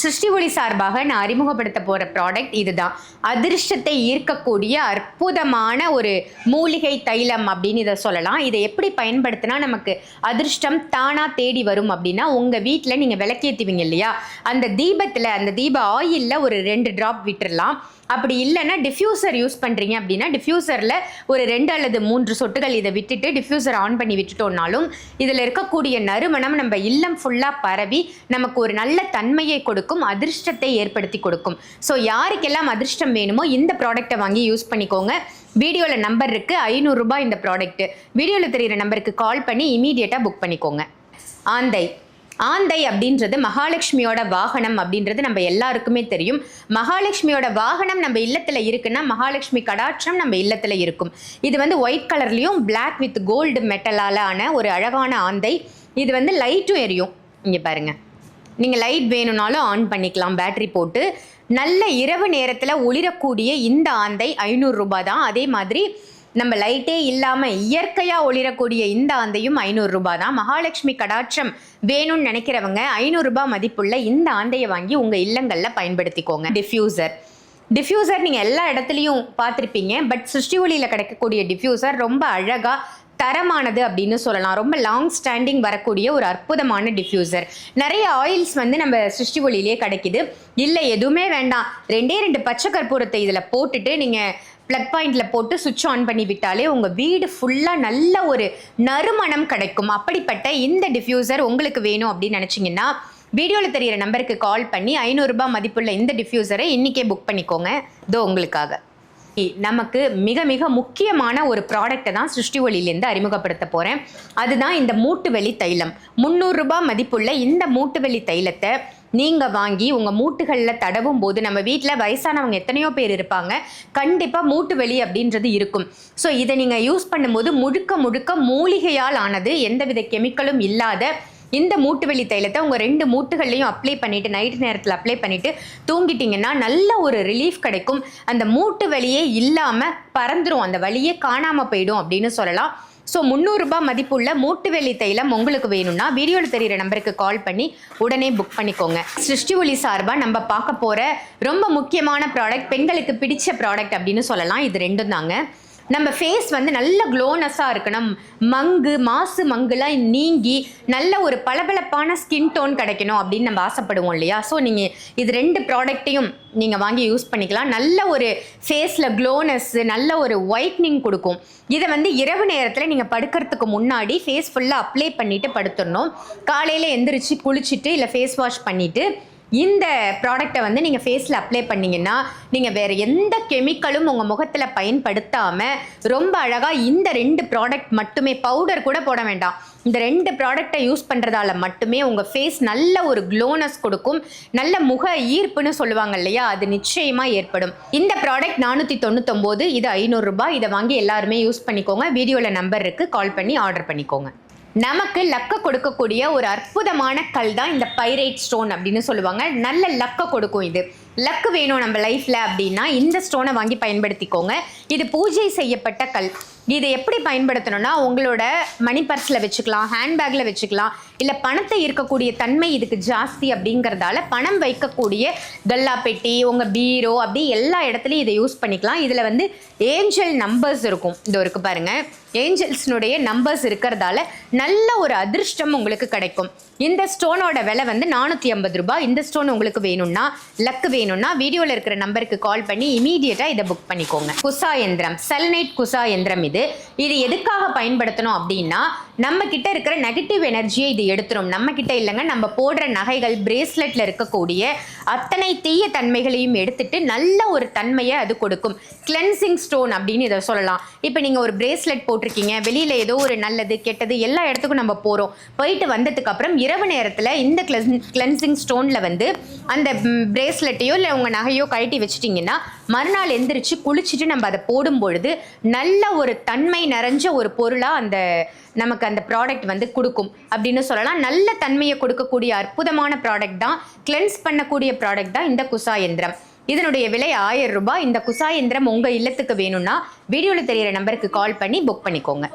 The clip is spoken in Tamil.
சிருஷ்டி ஒளி சார்பாக நான் அறிமுகப்படுத்த போகிற ப்ராடக்ட் இதுதான். அதிர்ஷ்டத்தை ஈர்க்கக்கூடிய அற்புதமான ஒரு மூலிகை தைலம் அப்படின்னு இதை சொல்லலாம். இதை எப்படி பயன்படுத்தினா நமக்கு அதிர்ஷ்டம் தானாக தேடி வரும் அப்படின்னா உங்கள் வீட்டில் நீங்கள் விளக்கேற்றுவீங்க இல்லையா? அந்த தீபத்தில் அந்த தீப ஆயிலில் ஒரு ரெண்டு ட்ராப் விட்டுடலாம் அப்படி இல்லைன்னா டிஃப்யூசர் யூஸ் பண்ணுறீங்க அப்படின்னா டிஃப்யூசரில் ஒரு ரெண்டு அல்லது மூன்று சொட்டுகள் இதை விட்டுட்டு டிஃப்யூசர் ஆன் பண்ணி விட்டுட்டோம்னாலும் இதில் இருக்கக்கூடிய நறுமணம் நம்ம இல்லம் ஃபுல்லாக பரவி நமக்கு ஒரு நல்ல தன்மையை கொடுக்கும் அதிர்ஷ்டத்தை ஏற்படுத்தி கொடுக்கும். ஸோ யாருக்கெல்லாம் அதிர்ஷ்டம் வேணுமோ இந்த ப்ராடக்ட்டை வாங்கி யூஸ் பண்ணிக்கோங்க. வீடியோவில் நம்பர் இருக்குது ஐநூறுரூபா இந்த ப்ராடக்ட்டு வீடியோவில் தெரிகிற நம்பருக்கு கால் பண்ணி இமீடியட்டாக புக் பண்ணிக்கோங்க. ஆந்தை. ஆந்தை அப்படின்றது மகாலட்சுமியோட வாகனம் அப்படின்றது நம்ம எல்லாருக்குமே தெரியும். மகாலட்சுமியோட வாகனம் நம்ம இல்லத்தில் இருக்குன்னா மகாலட்சுமி கடாட்சம் நம்ம இல்லத்தில் இருக்கும். இது வந்து ஒயிட் கலர்லேயும் பிளாக் வித் கோல்டு மெட்டலால் ஆன ஒரு அழகான ஆந்தை. இது வந்து லைட்டும் எரியும். இங்கே பாருங்க. நீங்கள் லைட் வேணும்னாலும் ஆன் பண்ணிக்கலாம் பேட்டரி போட்டு. நல்ல இரவு நேரத்தில் ஒளிரக்கூடிய இந்த ஆந்தை ஐநூறுரூபா தான். அதே மாதிரி நம்ம லைட்டே இல்லாமல் இயற்கையாக ஒளிரக்கூடிய இந்த ஆந்தையும் ஐநூறு ரூபாய் தான். மகாலட்சுமி கடாட்சம் வேணும்னு நினைக்கிறவங்க ஐநூறுரூபா மதிப்புள்ள இந்த ஆந்தையை வாங்கி உங்கள் இல்லங்களில் பயன்படுத்திக்கோங்க. டிஃப்யூசர். டிஃப்யூசர் நீங்கள் எல்லா இடத்துலையும் பார்த்துருப்பீங்க. பட் சிருஷ்டி ஒளியில் கிடைக்கக்கூடிய டிஃப்யூசர் ரொம்ப அழகாக தரமானது அப்படின்னு சொல்லலாம். ரொம்ப லாங் ஸ்டாண்டிங் வரக்கூடிய ஒரு அற்புதமான டிஃப்யூசர். நிறைய ஆயில்ஸ் வந்து நம்ம சிருஷ்டி ஒளியிலே கிடைக்குது. இல்லை எதுவுமே வேண்டாம். ரெண்டே ரெண்டு பச்சை கற்பூரத்தை இதில் போட்டுட்டு நீங்கள் ப்ளக் பாயிண்டில் போட்டு சுவிட்ச் ஆன் பண்ணி விட்டாலே உங்கள் வீடு ஃபுல்லாக நல்ல ஒரு நறுமணம் கிடைக்கும். அப்படிப்பட்ட இந்த டிஃப்யூசர் உங்களுக்கு வேணும் அப்படின்னு நினச்சிங்கன்னா வீடியோவில் தெரிகிற நம்பருக்கு கால் பண்ணி ஐநூறுரூபா மதிப்புள்ள இந்த டிஃப்யூசரை இன்றைக்கே புக் பண்ணிக்கோங்க. இதோ உங்களுக்காக. நமக்கு மிக மிக முக்கியமான ஒரு ப்ராடக்ட்டை தான் சிருஷ்டி ஒளியிலேருந்து அறிமுகப்படுத்த போகிறேன் அதுதான் இந்த மூட்டுவெளி தைலம். முந்நூறுரூபா மதிப்புள்ள இந்த மூட்டுவெளி தைலத்தை நீங்கள் வாங்கி உங்கள் மூட்டுகளில் தடவும் போது நம்ம வீட்டில் வயசானவங்க எத்தனையோ பேர் இருப்பாங்க. கண்டிப்பாக மூட்டு வலி அப்படின்றது இருக்கும். ஸோ இதை நீங்கள் யூஸ் பண்ணும்போது முழுக்க முழுக்க மூலிகையால் ஆனது எந்தவித கெமிக்கலும் இல்லாத இந்த மூட்டு வலி தைலத்தை உங்கள் ரெண்டு மூட்டுகள்லையும் அப்ளை பண்ணிவிட்டு நைட் நேரத்தில் அப்ளை பண்ணிவிட்டு தூங்கிட்டிங்கன்னா நல்ல ஒரு ரிலீஃப் கிடைக்கும். அந்த மூட்டு வலியே இல்லாமல் பறந்துடும் அந்த வழியே காணாமல் போயிடும் அப்படின்னு சொல்லலாம். ஸோ முந்நூறுரூபா மதிப்புள்ள மூட்டு வெள்ளி தைலம் உங்களுக்கு வேணும்னா வீடியோவில் தெரியிற நம்பருக்கு கால் பண்ணி உடனே புக் பண்ணிக்கோங்க. சிருஷ்டி ஒளி சார்பாக நம்ம பார்க்க போகிற ரொம்ப முக்கியமான ப்ராடக்ட் பெண்களுக்கு பிடிச்ச ப்ராடக்ட் அப்படின்னு சொல்லலாம். இது ரெண்டும் தாங்க. நம்ம ஃபேஸ் வந்து நல்ல க்ளோனஸாக இருக்கணும். மங்கு மாசு மங்குலாம் நீங்கி நல்ல ஒரு பளபளப்பான ஸ்கின் டோன் கிடைக்கணும் அப்படின்னு நம்ம ஆசைப்படுவோம் இல்லையா? ஸோ நீங்கள் இது ரெண்டு ப்ராடக்ட்டையும் நீங்கள் வாங்கி யூஸ் பண்ணிக்கலாம். நல்ல ஒரு ஃபேஸில் க்ளோனஸ்ஸு நல்ல ஒரு ஒயிட்னிங் கொடுக்கும். இதை வந்து இரவு நேரத்தில் நீங்கள் படுக்கிறதுக்கு முன்னாடி ஃபேஸ் ஃபுல்லாக அப்ளை பண்ணிவிட்டு படுத்துடணும். காலையில் எந்திரிச்சு குளிச்சுட்டு இல்லை ஃபேஸ் வாஷ் பண்ணிவிட்டு இந்த ப்ராடக்டை வந்து நீங்கள் ஃபேஸில் அப்ளை பண்ணீங்கன்னா நீங்கள் வேறு எந்த கெமிக்கலும் உங்கள் முகத்தில் பயன்படுத்தாமல் ரொம்ப அழகாக இந்த ரெண்டு ப்ராடக்ட் மட்டுமே பவுடர் கூட போட வேண்டாம். இந்த ரெண்டு ப்ராடக்டை யூஸ் பண்ணுறதால மட்டுமே உங்கள் ஃபேஸ் நல்ல ஒரு க்ளோனஸ் கொடுக்கும். நல்ல முக ஈர்ப்புன்னு சொல்லுவாங்க இல்லையா? அது நிச்சயமாக ஏற்படும். இந்த ப்ராடக்ட் நானூற்றி தொண்ணூத்தொம்போது இது ஐநூறுரூபா இதை வாங்கி எல்லாருமே யூஸ் பண்ணிக்கோங்க. வீடியோவில் நம்பர் இருக்குது கால் பண்ணி ஆர்டர் பண்ணிக்கோங்க. நமக்கு லக்க கொடுக்கக்கூடிய ஒரு அற்புதமான கல் தான் இந்த பைரைட் ஸ்டோன் அப்படின்னு சொல்லுவாங்க. நல்ல லக்க கொடுக்கும் இது. லக் வேணும் நம்ம லைஃப்பில் அப்படின்னா இந்த ஸ்டோனை வாங்கி பயன்படுத்திக்கோங்க. இது பூஜை செய்யப்பட்ட கல். இதை எப்படி பயன்படுத்தணும்னா உங்களோட மணி பர்ஸில் வச்சுக்கலாம் ஹேண்ட்பேக்கில் வச்சுக்கலாம். இல்லை பணத்தை இருக்கக்கூடிய தன்மை இதுக்கு ஜாஸ்தி அப்படிங்கிறதால பணம் வைக்கக்கூடிய கல்லா பெட்டி உங்கள் பீரோ அப்படி எல்லா இடத்துலையும் இதை யூஸ் பண்ணிக்கலாம். இதில் வந்து ஏஞ்சல் நம்பர்ஸ் இருக்கும். இது இருக்கு பாருங்கள் ஏஞ்சல்ஸ்னுடைய நம்பர்ஸ் இருக்கிறதால நல்ல ஒரு அதிர்ஷ்டம் உங்களுக்கு கிடைக்கும். இந்த ஸ்டோனோட விலை வந்து நானூற்றி ஐம்பது ரூபாய். இந்த ஸ்டோன் உங்களுக்கு வேணும்னா லக்கு வேணும்னா வீடியோவில் இருக்கிற நம்பருக்கு கால் பண்ணி இமீடியட்டாக இதை புக் பண்ணிக்கோங்க. குசா எந்திரம். செல்னைட் குசா எந்திரம் இது. இது எதுக்காக பயன்படுத்தணும் அப்படின்னா நம்ம கிட்ட இருக்கிற நெகட்டிவ் எனர்ஜியை இது எடுத்துரும். நம்ம கிட்ட இல்லைங்க நம்ம போடுற நகைகள் பிரேஸ்லெட்ல இருக்கக்கூடிய அத்தனை தீய தன்மைகளையும் எடுத்துட்டு நல்ல ஒரு தன்மையை அது கொடுக்கும். கிளென்சிங் ஸ்டோன் அப்படின்னு இதை சொல்லலாம். இப்போ நீங்கள் ஒரு பிரேஸ்லெட் போட்டிருக்கீங்க வெளியில் ஏதோ ஒரு நல்லது கெட்டது எல்லா இடத்துக்கும் நம்ம போகிறோம் போயிட்டு வந்ததுக்கு அப்புறம் இரவு நேரத்தில் இந்த கிளென்சிங் ஸ்டோனில் வந்து அந்த பிரேஸ்லெட்டையோ இல்லை உங்கள் நகையோ கழட்டி வச்சிட்டிங்கன்னா மறுநாள் எந்திரிச்சு குளிச்சுட்டு நம்ம அதை போடும் பொழுது நல்ல ஒரு தன்மை நிறைஞ்ச ஒரு பொருளாக அந்த நமக்கு அந்த ப்ராடக்ட் வந்து கொடுக்கும் அப்படின்னு சொல்லலாம். நல்ல தன்மையை கொடுக்கக்கூடிய அற்புதமான ப்ராடக்ட் தான் கிளென்ஸ் பண்ணக்கூடிய ப்ராடக்ட் தான் இந்த குசா எந்திரம். இதனுடைய விலை ஆயிரம் ரூபாய். இந்த குசா எந்திரம் உங்கள் இல்லத்துக்கு வேணும்னா வீடியோவில் தெரியிற நம்பருக்கு கால் பண்ணி புக் பண்ணிக்கோங்க.